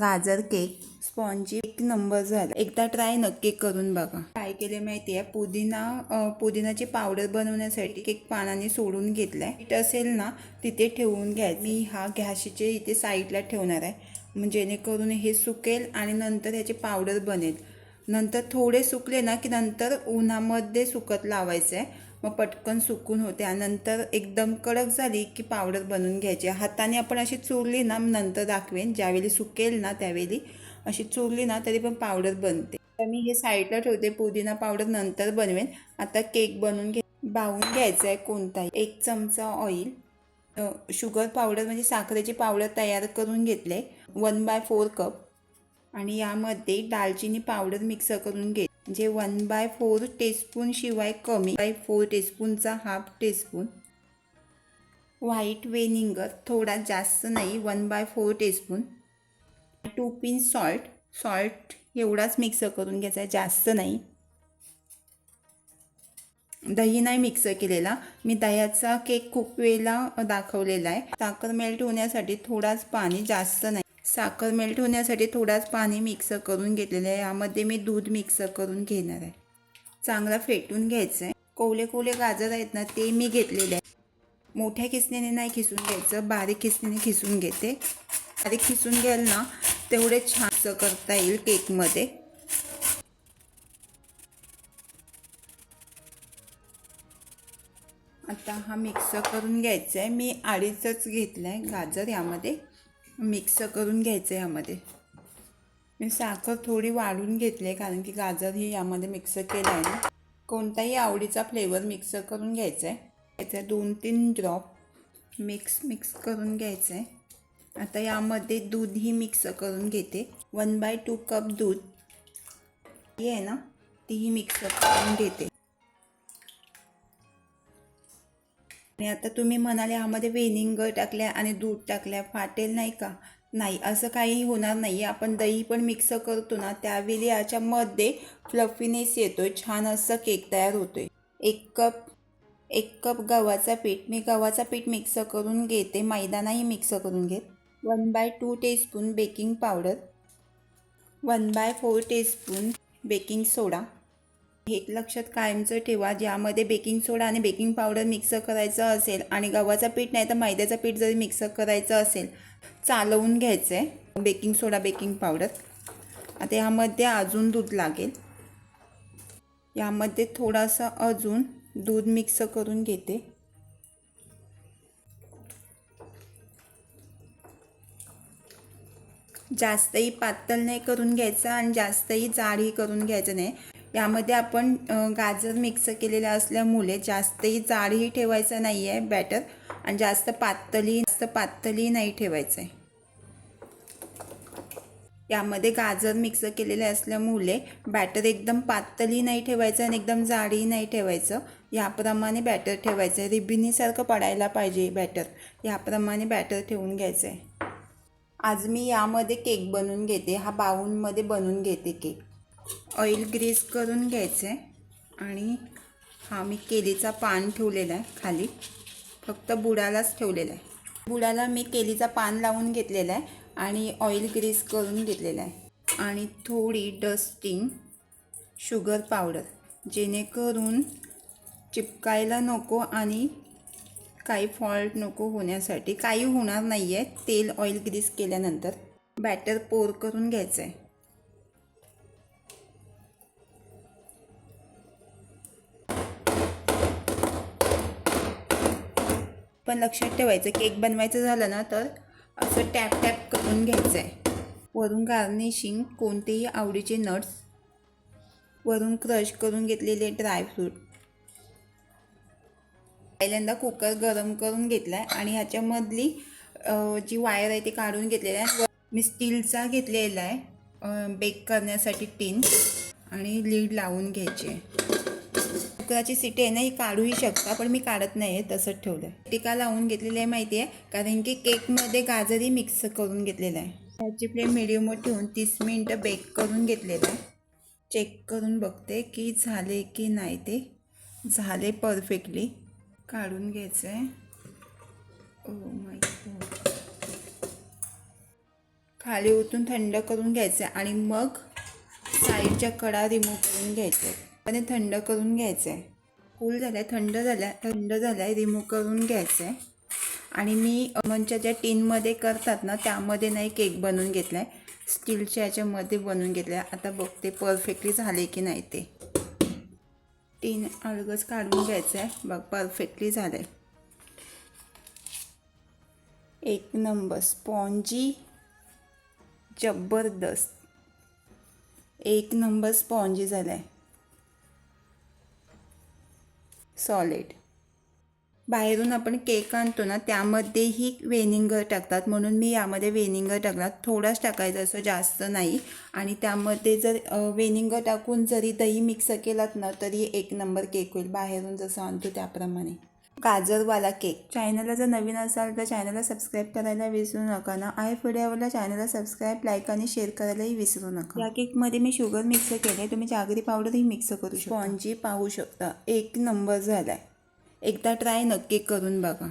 गाजर cake spongy एक number झाला. एकदा ट्राय नक्की करून बघा. काय केले माहिती आहे पुदिना पुदिनाची पावडर बनवण्यासाठी केक पानाने सोडून घेतलाय. पीठ असेल ना तिथे ठेवून घ्यायचं. मी हा गॅशीचे इथे साईडला ठेवणार आहे. म्हणजे जेणेकरून हे सुकेल आणि नंतर ह्याची पावडर बनेल. नंतर थोडे सुकले ना की नंतर उन्हामध्ये सुकत लावायचं आहे मग पटकन सुकून होते. आणि नंतर एकदम कडक झाली की पावडर बनवून घ्यायची. हाताने आपण अशी चुरली ना नंतर दाखवेन. ज्यावेळी सुकेल ना त्यावेळी अशी चुरली ना तरी पण पावडर बनते. तर मी हे साईडला ठेवते. पुदिना पावडर नंतर बनवेन. आता केक बनवून घे बाहून घ्यायचा आहे कोणताही. एक चमचा ऑइल शुगर पावडर म्हणजे साखरेची पावडर तयार करून घेतले. वन बाय फोर कप आणि यामध्ये दालचिनी पावडर मिक्स करून घे म्हणजे वन बाय फोर टेस्पून शिवाय कमी. बाय फोर टेस्पूनचा हाफ टेस्पून व्हाईट वेनिंगर थोडा जास्त नाही one by four teaspoon two pinch salt salt एवढाच मिक्स करून घ्यायचा आहे जास्त नाही. दही नाही मिक्स केलेला. मी दह्याचा केक खूप वेळेला दाखवलेला आहे. साखर मेल्ट होण्यासाठी थोडाच पाणी जास्त नाही. साखर मेल्ट होण्यासाठी थोडाच पाणी मिक्स करून घेतलेलं आहे. यामध्ये मी दूध मिक्स करून घेणार आहे. चांगला फेटून घ्यायचं आहे कोवले कोवले गाजर आहेत ना ते मी घेतलेले आहे मोठ्या खिसणीने नाही खिसून घ्यायचं बारीक खिसणीने खिसून घेते. बारीक खिसून घ्याल ना तेवढे छान करता येईल केकमध्ये. आता हा मिक्स करून घ्यायचा आहे मी अडीचच घेतला आहे गाजर यामध्ये. मिक्स करून घ्यायचं आहे यामध्ये. मी साखर थोडी वाढून घेतली आहे कारण की गाजर ही यामध्ये मिक्स केलं आहे ना कोणताही आवडीचा फ्लेवर मिक्स करून घ्यायचा आहे. त्याचा दोन तीन ड्रॉप मिक्स मिक्स करून घ्यायचं आहे. आता यामध्ये दूधही मिक्स करून घेते. वन बाय टू कप दूध. ही आहे ना तीही मिक्स करून घेते. आणि आता तुम्ही म्हणाले यामध्ये वेनिंग टाकल्या आणि दूध टाकल्या फाटेल नाही का? नाही असं काही होणार नाही आपण दही पण मिक्स करतो ना त्यावेळी याच्यामध्ये फ्लफीनेस येतोय छान असं केक तयार होतो आहे एक कप एक कप गव्हाचा पीठ मी गव्हाचा पीठ मिक्स करून घेते मैदा नाही मिक्स करून घेत. One by two teaspoon baking powder one by four teaspoon baking soda हे लक्षात कायमचं ठेवा. ज्यामध्ये बेकिंग सोडा आणि बेकिंग पावडर मिक्स करायचं असेल आणि गव्हाचं पीठ नाही तर मैद्याचं पीठ जरी मिक्स करायचं असेल चालवून घ्यायचं आहे बेकिंग सोडा बेकिंग पावडर. आता यामध्ये अजून दूध लागेल. यामध्ये थोडासा अजून दूध मिक्स करून घेते. जास्तही पातळ नाही करून घ्यायचं आणि जास्तही जाडही करून घ्यायचं नाही. यामध्ये आपण गाजर मिक्स केलेलं असल्यामुळे जास्तही जाडही ठेवायचं नाही आहे बॅटर आणि जास्त पातळी जास्त पातळी नाही ठेवायचं आहे यामध्ये गाजर मिक्स केलेले असल्यामुळे बॅटर एकदम पातळी नाही ठेवायचं आणि एकदम जाडही नाही ठेवायचं. याप्रमाणे बॅटर ठेवायचं आहे रिबिनीसारखं पडायला पाहिजे बॅटर याप्रमाणे बॅटर ठेवून घ्यायचं आहे आज मी यामध्ये केक बनवून घेते. हा बाऊनमध्ये बनवून घेते केक ऑइल ग्रीस करून घ्यायचं आहे आणि हा मी केलीचा पान ठेवलेला आहे खाली. फक्त बुडालाच ठेवलेला आहे. बुडाला मी केलीचा पान लावून घेतलेला आहे आणि ऑइल ग्रीस करून घेतलेला आहे. आणि थोडी डस्टिंग शुगर पावडर जेणेकरून चिपकायला नको आणि काही फॉल्ट नको होण्यासाठी. काही होणार नाही आहे तेल ऑइल ग्रीस केल्यानंतर. बॅटर पोर करून घ्यायचं आहे पण लक्षात ठेवायचं केक बनवायचं झालं ना तर असं टॅप टॅप करून घ्यायचं आहे. वरून गार्निशिंग कोणतेही आवडीचे नट्स वरून क्रश करून घेतलेले ड्रायफ्रूट पहिल्यांदा कुकर गरम करून घेतला आहे आणि ह्याच्यामधली जी वायर आहे ती काढून घेतलेली आहे. मी स्टीलचा घेतलेला आहे बेक करण्यासाठी टीन आणि लीड लावून घ्यायची शुक्राची सिटी आहे ना ही काढूही शकता पण मी काढत नाही आहे तसंच ठेवलं आहे टिका लावून घेतलेली आहे माहिती आहे कारण की केकमध्ये गाजरही मिक्स करून घेतलेलं आहे. त्याची फ्लेम मिडियमवर ठेवून तीस मिनटं बेक करून घेतलेलं आहे. चेक करून बघते की झाले की नाही ते. झाले परफेक्टली काढून घ्यायचं आहे ओ माय oh खाली उतून थंड करून घ्यायचं आहे आणि मग साईडच्या कडा रिमूव्ह करून घ्यायच्या. आहेत आणि थंड करून घ्यायचं आहे कूल झालं आहे थंड झालं आहे थंड झालं आहे रिमूव्ह करून घ्यायचं आहे आणि मी मंच्या ज्या टीनमध्ये करतात ना त्यामध्ये नाही केक बनवून घेतला आहे स्टीलच्या याच्यामध्ये बनवून घेतला आहे आता बघते परफेक्टली झाले की नाही ते. टीन अलगच काढून घ्यायचं आहे बघ परफेक्टली झालं आहे एक नंबर स्पॉन्जी जबरदस्त. एक नंबर स्पॉन्जी झाला आहे सॉलिड. बाहेरून आपण केक आणतो ना त्यामध्येही वेनिंगर टाकतात. म्हणून मी यामध्ये वेनिंगर टाकला थोडाच टाकायचं असं जास्त नाही. आणि त्यामध्ये जर वेनिंगर टाकून जरी दही मिक्स केलात ना तरी एक नंबर केक होईल. बाहेरून जसं आणतो त्याप्रमाणे. गाजरवाला केक. चॅनलला जर नवीन असाल तर चॅनलला सबस्क्राईब करायला विसरू नका ना. आहे फुड्यावाला चॅनलला सबस्क्राईब लाईक आणि शेअर करायलाही विसरू नका. या केकमध्ये मी शुगर मिक्स केले तुम्ही जागरी पावडरही मिक्स करू शकता. स्पॉन्जी पाहू शकता. एक नंबर झाला आहे एकदा ट्राय नक्की करून बघा.